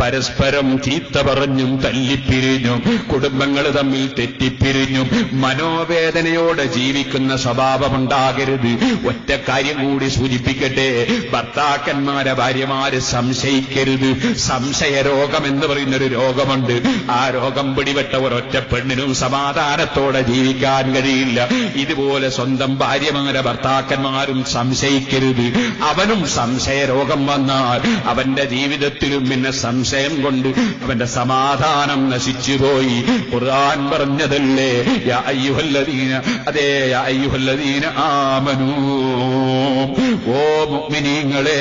പരസ്പരം ചീത്ത പറഞ്ഞും തല്ലിപ്പിരിഞ്ഞും കുടുംബങ്ങൾ തമ്മിൽ തെറ്റിപ്പിരിഞ്ഞും മനോവേദനയോടെ ജീവിക്കുന്ന സ്വഭാവമുണ്ടാകരുത്. ഒറ്റ കാര്യം കൂടി സൂചിപ്പിക്കട്ടെ. ഭർത്താക്കന്മാരെ ഭാര്യമാര് സംശയിക്കരുത്. സംശയ രോഗം എന്ന് പറയുന്നൊരു രോഗമുണ്ട്. ആ രോഗം പിടിപെട്ട ഒരൊറ്റ പെണ്ണിനും സമാധാനത്തോടെ ജീവിക്കാൻ കഴിയില്ല. ഇതുപോലെ സ്വന്തം ഭാര്യമാരെ ഭർത്താക്കന്മാരും സംശയിക്കരുത്. അവനും സംശയ രോഗം വന്നാൽ അവന്റെ ജീവിതത്തിലും പിന്നെ സംശയം കൊണ്ട് അവന്റെ സമാധാനം നശിച്ചുപോയി. ഖുർആൻ പറഞ്ഞതല്ലേ? അയ്യുഹല്ലദീന അതേ അയ്യുഹല്ലദീന ആമനൂ. ഓ മുഅ്മിനീങ്ങളെ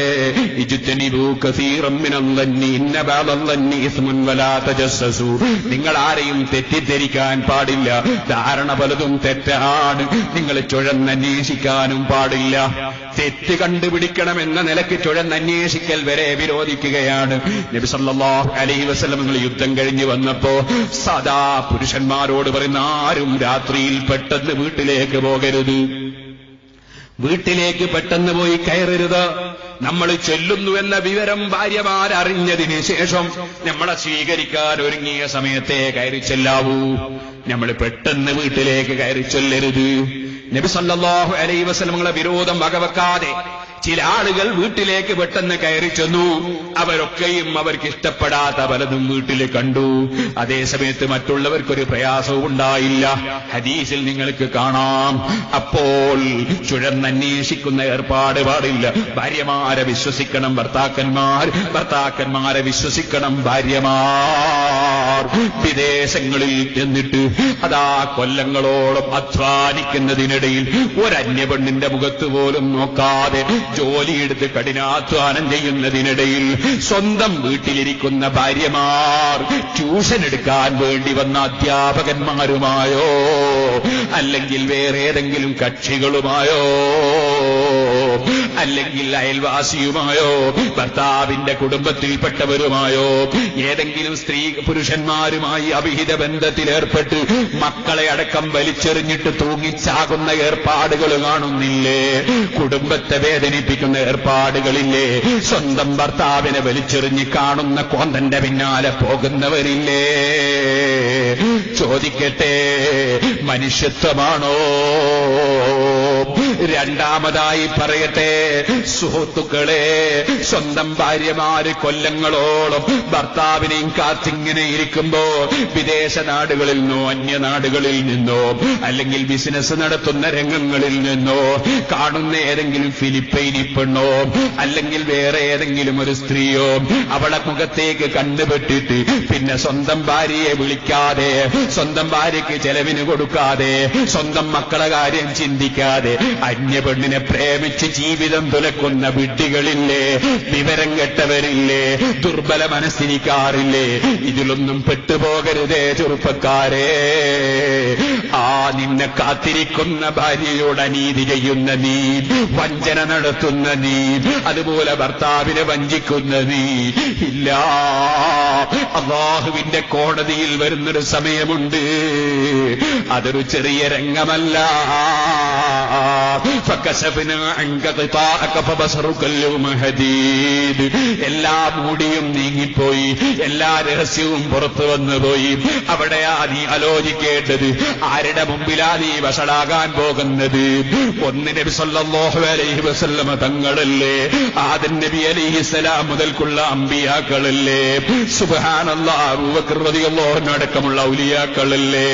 ഇജ്തനിബൂ കസീറം മിനല്ലന്നി ഇന്ന ബഅദല്ലന്നി ഇസ്മുൻ വലാ തജസ്സസു. നിങ്ങൾ ആരെയും തെറ്റിദ്ധരിക്കാൻ പാടില്ല. ധാരണ പലതും തെറ്റാണ്. നിങ്ങൾ ചുഴന്നന്വേഷിക്കാനും പാടില്ല. തെറ്റ് കണ്ടുപിടിക്കണമെന്ന നിലയ്ക്ക് ചുഴന്നന്വേഷിക്കൽ വരെ വിരോധിക്കുകയാണ്. നബി സല്ലല്ലാഹു അലൈഹി വസല്ലം യുദ്ധം കഴിഞ്ഞ് വന്നപ്പോ സദാ പുരുഷന്മാരോട് പറയുന്ന ആരും രാത്രിയിൽ പെട്ടെന്ന് വീട്ടിലേക്ക് പോകരുത്. വീട്ടിലേക്ക് പെട്ടെന്ന് പോയി കയറരുത്. നമ്മൾ ചെല്ലുന്നു എന്ന വിവരം ഭാര്യമാരറിഞ്ഞതിന് ശേഷം നമ്മളെ സ്വീകരിക്കാൻ ഒരുങ്ങിയ സമയത്തെ കയറി ചെല്ലാവൂ. നമ്മൾ പെട്ടെന്ന് വീട്ടിലേക്ക് കയറി ചൊല്ലരുത്. നബി സല്ലല്ലാഹു അലൈഹി വിരോധം വകവെക്കാതെ ചില ആളുകൾ വീട്ടിലേക്ക് പെട്ടെന്ന് കയറി ചെന്നു. അവരൊക്കെയും അവർക്ക് ഇഷ്ടപ്പെടാത്ത പലതും വീട്ടിൽ കണ്ടു. അതേസമയത്ത് മറ്റുള്ളവർക്കൊരു പ്രയാസവും ഉണ്ടായില്ല. ഹദീസിൽ നിങ്ങൾക്ക് കാണാം. അപ്പോൾ ചുഴന്നന്വേഷിക്കുന്ന ഏർപ്പാട് പാടില്ല. ഭാര്യമാരെ വിശ്വസിക്കണം ഭർത്താക്കന്മാർ. ഭർത്താക്കന്മാരെ വിശ്വസിക്കണം ഭാര്യമാർ. വിദേശങ്ങളിൽ ചെന്നിട്ട് അതാ കൊല്ലങ്ങളോളം അധ്വാനിക്കുന്നതിനിടയിൽ ഒരന്യപെണ്ണിന്റെ മുഖത്ത് പോലും നോക്കാതെ ജോലിയെടുത്ത് കഠിനാധ്വാനം ചെയ്യുന്നതിനിടയിൽ സ്വന്തം വീട്ടിലിരിക്കുന്ന ഭാര്യമാർ ട്യൂഷൻ എടുക്കാൻ വേണ്ടി വന്ന അധ്യാപകന്മാരുമായോ? അല്ലെങ്കിൽ വേറെ ഏതെങ്കിലും കക്ഷികളുമായോ? അല്ലെങ്കിൽ അയൽവാസിയുമായോ ഭർത്താവിന്റെ കുടുംബത്തിൽപ്പെട്ടവരുമായോ ഏതെങ്കിലും സ്ത്രീ പുരുഷന്മാരുമായി അവിഹിത ബന്ധത്തിലേർപ്പെട്ട് മക്കളെ അടക്കം വലിച്ചെറിഞ്ഞിട്ട് തൂങ്ങിച്ചാകുന്ന ഏർപ്പാടുകൾ കാണുന്നില്ലേ? കുടുംബത്തെ വേദനിപ്പിക്കുന്ന ഏർപ്പാടുകളില്ലേ? സ്വന്തം ഭർത്താവിനെ വലിച്ചെറിഞ്ഞ് കാണുന്ന കോന്തന്റെ പിന്നാലെ പോകുന്നവരില്ലേ? ചോദിക്കട്ടെ മനുഷ്യത്വമാണോ? രണ്ടാമതായി പറയട്ടെ സുഹൃത്തുക്കളെ സ്വന്തം ഭാര്യമാര് കൊല്ലങ്ങളോളം ഭർത്താവിനെയും കാത്തിങ്ങനെ ഇരിക്കുമ്പോ വിദേശ നാടുകളിൽ നിന്നോ അന്യനാടുകളിൽ നിന്നോ അല്ലെങ്കിൽ ബിസിനസ് നടത്തുന്ന രംഗങ്ങളിൽ നിന്നോ കാണുന്ന ഏതെങ്കിലും ഫിലിപ്പൈനി പെണ്ണോ അല്ലെങ്കിൽ വേറെ ഏതെങ്കിലും ഒരു സ്ത്രീയോ അവളെ മുഖത്തേക്ക് കണ്ടുപെട്ടിട്ട് പിന്നെ സ്വന്തം ഭാര്യയെ വിളിക്കാതെ സ്വന്തം ഭാര്യയ്ക്ക് ചെലവിന് കൊടുക്കാതെ സ്വന്തം മക്കളെ കാര്യം ചിന്തിക്കാതെ അന്യ പെണ്ണിനെ പ്രേമിച്ച് ജീവിതം തുലക്കുന്ന വിഡ്ഢികളില്ലേ? വിവരം കെട്ടവരില്ലേ? ദുർബല മനസ്സിരിക്കാറില്ലേ ഇതിലൊന്നും പെട്ടുപോകരുതേ ചെറുപ്പക്കാരെ. ആ നിന്നെ കാത്തിരിക്കുന്ന ഭാര്യയോട് അനീതി ചെയ്യുന്ന നീ വഞ്ചന നടത്തുന്ന നീ അതുപോലെ ഭർത്താവിനെ വഞ്ചിക്കുന്ന നീ. ഇല്ല അള്ളാഹുവിന്റെ കോടതിയിൽ വരുന്നൊരു സമയമുണ്ട്. അതൊരു ചെറിയ രംഗമല്ല. എല്ലാ മൂടിയും നീങ്ങിപ്പോയി. എല്ലാ രഹസ്യവും പുറത്തു വന്നുപോയി അവിടെയാ നീ ആലോചിക്കേണ്ടത്. ആരുടെ മുമ്പിലാ നീ വഷളാകാൻ പോകുന്നത്? ഒന്ന് നബി സല്ലല്ലാഹു അലൈഹി വസല്ലമ തങ്ങളല്ലേ? ആദൻ നബി അലൈഹിസ്സലാം മുതൽക്കുള്ള അമ്പിയാക്കളല്ലേ? സുബ്ഹാനല്ലാഹ് അബൂബക്കർ റളിയല്ലാഹു അടക്കമുള്ള ഔലിയാക്കളല്ലേ?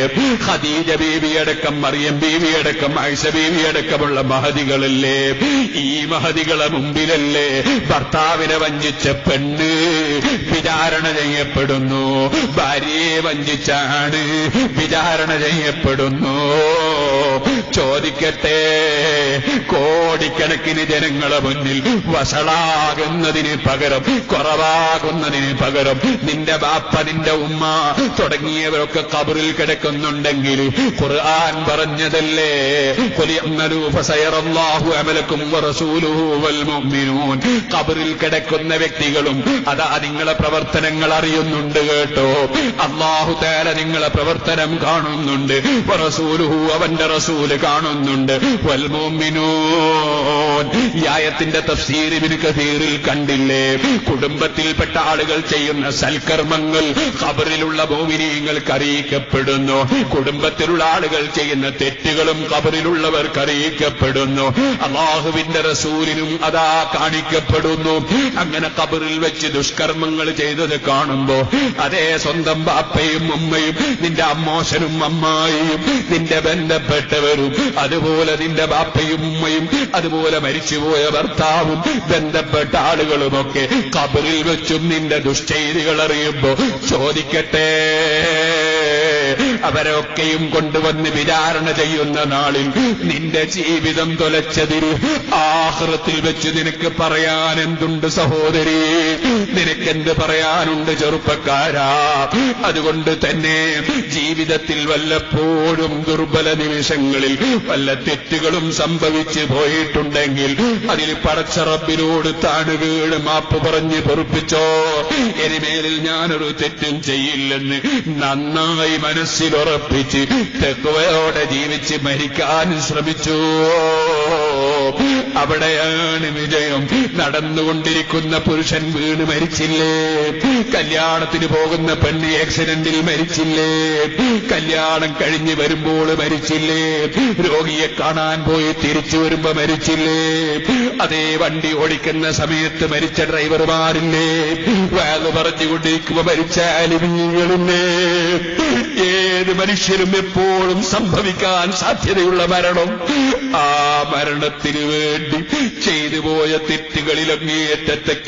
ബീവി അടക്കം മറിയം ബീവി അടക്കം ആയിഷ ബീവി അടക്കമുള്ള മഹതികളല്ലേ? ഈ മഹതികളെ മുമ്പിലല്ലേ ഭർത്താവിനെ വഞ്ചിച്ച പെണ്ണ് വിചാരണ ചെയ്യപ്പെടുന്നു. ഭാര്യയെ വഞ്ചിച്ചാണ് വിചാരണ ചെയ്യപ്പെടുന്നു. ചോദിക്കട്ടെ. കോടിക്കണക്കിന് ജനങ്ങളെ മുന്നിൽ വഷളാകുന്നതിന് പകരം കുറവാകുന്നതിന് പകരം നിന്റെ ബാപ്പ നിന്റെ ഉമ്മ തുടങ്ങിയവരൊക്കെ കബറിൽ കിടക്കുന്നുണ്ടെങ്കിൽ ഖുർആൻ പറഞ്ഞതല്ലേ? കൊലിയന്നലു ഫസയറല്ലാഹു അമലക്കും കബറിൽ കിടക്കുന്ന വ്യക്തികളും അതാ നിങ്ങളെ പ്രവർത്തനങ്ങൾ അറിയുന്നുണ്ട് കേട്ടോ. അള്ളാഹു തേല നിങ്ങളെ പ്രവർത്തനം കാണുന്നുണ്ട്. അവന്റെ റസൂൽ കാണുന്നുണ്ട്. ന്യായത്തിന്റെ ആയത്തിന്റെ തഫ്സീരിന് കഥീറിൽ കണ്ടില്ലേ? കുടുംബത്തിൽപ്പെട്ട ആളുകൾ ചെയ്യുന്ന സൽക്കർമ്മങ്ങൾ ഖബറിലുള്ള ഭൂമിനീയങ്ങൾക്ക് അറിയിക്കപ്പെടുന്നു. കുടുംബത്തിലുള്ള ആളുകൾ ചെയ്യുന്ന തെറ്റുകളും ഖബറിലുള്ളവർക്ക് അറിയിക്കപ്പെടുന്നു. അള്ളാഹുവിന്റെ റസൂലിനും അതാ കാണിക്കപ്പെടുന്നു. അങ്ങനെ ഖബറിൽ വെച്ച് ദുഷ്കർമ്മങ്ങൾ ചെയ്തത് കാണുമ്പോ അതേ സ്വന്തം ബാപ്പയും ഉമ്മയും നിന്റെ അമ്മോശനും അമ്മായിയും നിന്റെ ബന്ധപ്പെട്ടവരും അതുപോലെ നിന്റെ ബാപ്പയും ഉമ്മയും അതുപോലെ മരിച്ചുപോയ ഭർത്താവും ബന്ധപ്പെട്ട ആളുകളുമൊക്കെ കബറിൽ വെച്ചും നിന്റെ ദുഷ്ചെയ്തികൾ അറിയുമ്പോ ചോദിക്കട്ടെ. അവരൊക്കെയും കൊണ്ടുവന്ന് വിചാരണ ചെയ്യുന്ന നാളിൽ നിന്റെ ജീവിതം തുലച്ചതിൽ ആഹൃത്തിൽ വെച്ച് നിനക്ക് പറയാൻ എന്തുണ്ട് സഹോദരി? നിനക്കെന്ത് പറയാനുണ്ട് ചെറുപ്പക്കാരാ? അതുകൊണ്ട് തന്നെ ജീവിതത്തിൽ വല്ലപ്പോഴും ദുർബല നിമിഷങ്ങളിൽ വല്ല തെറ്റുകളും സംഭവിച്ചു പോയിട്ടുണ്ടെങ്കിൽ അതിൽ പടച്ച റബ്ബിനോട് താണു വീട് മാപ്പ് പറഞ്ഞ് പൊറുപ്പിച്ചോ? ഇനിമേലിൽ ഞാനൊരു തെറ്റും ചെയ്യില്ലെന്ന് നന്നായി മനസ്സിലുറപ്പിച്ച് തെക്കുവയോടെ ജീവിച്ച് മരിക്കാൻ ശ്രമിച്ചു. അവിടെയാണ് വിജയം. നടന്നുകൊണ്ടിരിക്കുന്ന പുരുഷൻ വീണ് മരിച്ചില്ലേ? കല്യാണത്തിന് പോകുന്ന പെണ്ണ് ആക്സിഡന്റിൽ മരിച്ചില്ലേ? കല്യാണം കഴിഞ്ഞ് വരുമ്പോൾ മരിച്ചില്ലേ? രോഗിയെ കാണാൻ പോയി തിരിച്ചു വരുമ്പോ മരിച്ചില്ലേ? അതേ വണ്ടി ഓടിക്കുന്ന സമയത്ത് മരിച്ച ഡ്രൈവർമാരില്ലേ വാഗ് പറഞ്ഞുകൊണ്ടിരിക്കുമ്പോ മരിച്ച അലിമീങ്ങളില്ലേ ഏത് മനുഷ്യരും എപ്പോഴും സംഭവിക്കാൻ സാധ്യതയുള്ള മരണം. ആ മരണത്തിന് വേണ്ടി ചെയ്തു പോയ തെറ്റുകളിൽ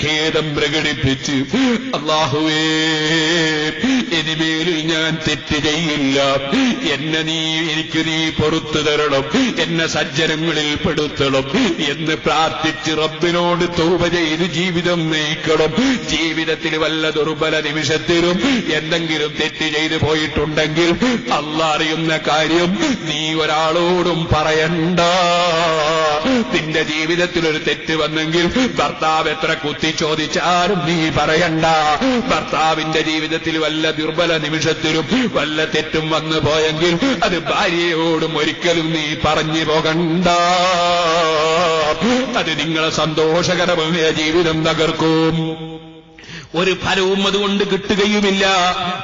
ഖേദം പ്രകടിപ്പിച്ച് അള്ളാഹുവേ ഇനിമേലിൽ ഞാൻ തെറ്റ് ചെയ്യില്ല. എന്നെ നീ എനിക്ക് നീ പുറത്തു തരണം. എന്നെ സജ്ജനങ്ങളിൽ പെടുത്തണം. എന്ന് പ്രാർത്ഥിച്ച് റബ്ബിനോട് തൗബ ചെയ്ത് ജീവിതം നയിക്കണം. ജീവിതത്തിൽ വല്ല ദുർബല നിമിഷത്തിലും എന്തെങ്കിലും തെറ്റ് ചെയ്തു പോയിട്ടുണ്ടെങ്കിൽ അല്ല അറിയുന്ന കാര്യം നീ ഒരാളോടും പറയണ്ട. നിന്റെ ജീവിതത്തിൽ ഒരു തെറ്റ് വന്നെങ്കിൽ ഭർത്താവ് എത്ര കുത്തി ചോദിച്ചാലും നീ പറയണ്ട. ഭർത്താവിന്റെ ജീവിതത്തിൽ വല്ല ദുർബല നിമിഷത്തിലും വല്ല തെറ്റും വന്നു പോയെങ്കിൽ അത് ഭാര്യയോടും ഒരിക്കലും നീ പറഞ്ഞു പോകണ്ട. അത് നിങ്ങളെ സന്തോഷകരമായ ജീവിതം തകർക്കും. ഒരു ഫലവും അതുകൊണ്ട് കിട്ടുകയുമില്ല.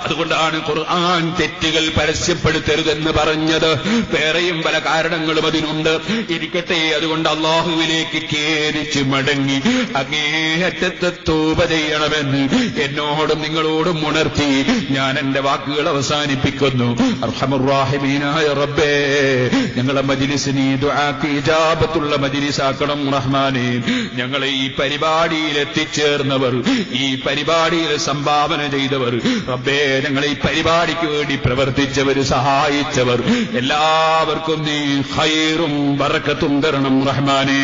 അതുകൊണ്ടാണ് ഖുർആൻ തെറ്റുകൾ പരസ്യപ്പെടുത്തരുതെന്ന് പറഞ്ഞത്. വേറെയും പല കാരണങ്ങളും അതിനുണ്ട്. ഇരിക്കട്ടെ അതുകൊണ്ട് അള്ളാഹുവിലേക്ക് കേരിച്ച് മടങ്ങി അങ്ങേയറ്റത്തെ തൂപ ചെയ്യണമെന്ന് എന്നോടും നിങ്ങളോടും ഉണർത്തി ഞാൻ എന്റെ വാക്കുകൾ അവസാനിപ്പിക്കുന്നു. അർഹമുറാഹിമീനായ റബ്ബേ ഞങ്ങളെ മജിലിസിനെ ഇജാബത്തുള്ള മജിലിസാക്കണം റഹ്മാനെ. ഞങ്ങളെ ഈ പരിപാടിയിൽ എത്തിച്ചേർന്നവർ ഈ പരിപാടിയിൽ സംഭാവന ചെയ്തവർ റബ്ബേ ഞങ്ങൾ ഈ പരിപാടിക്ക് വേണ്ടി പ്രവർത്തിച്ചവർ സഹായിച്ചവർ എല്ലാവർക്കും നീ ഹൈറും വറക്കത്തും തരണം റഹ്മാനേ.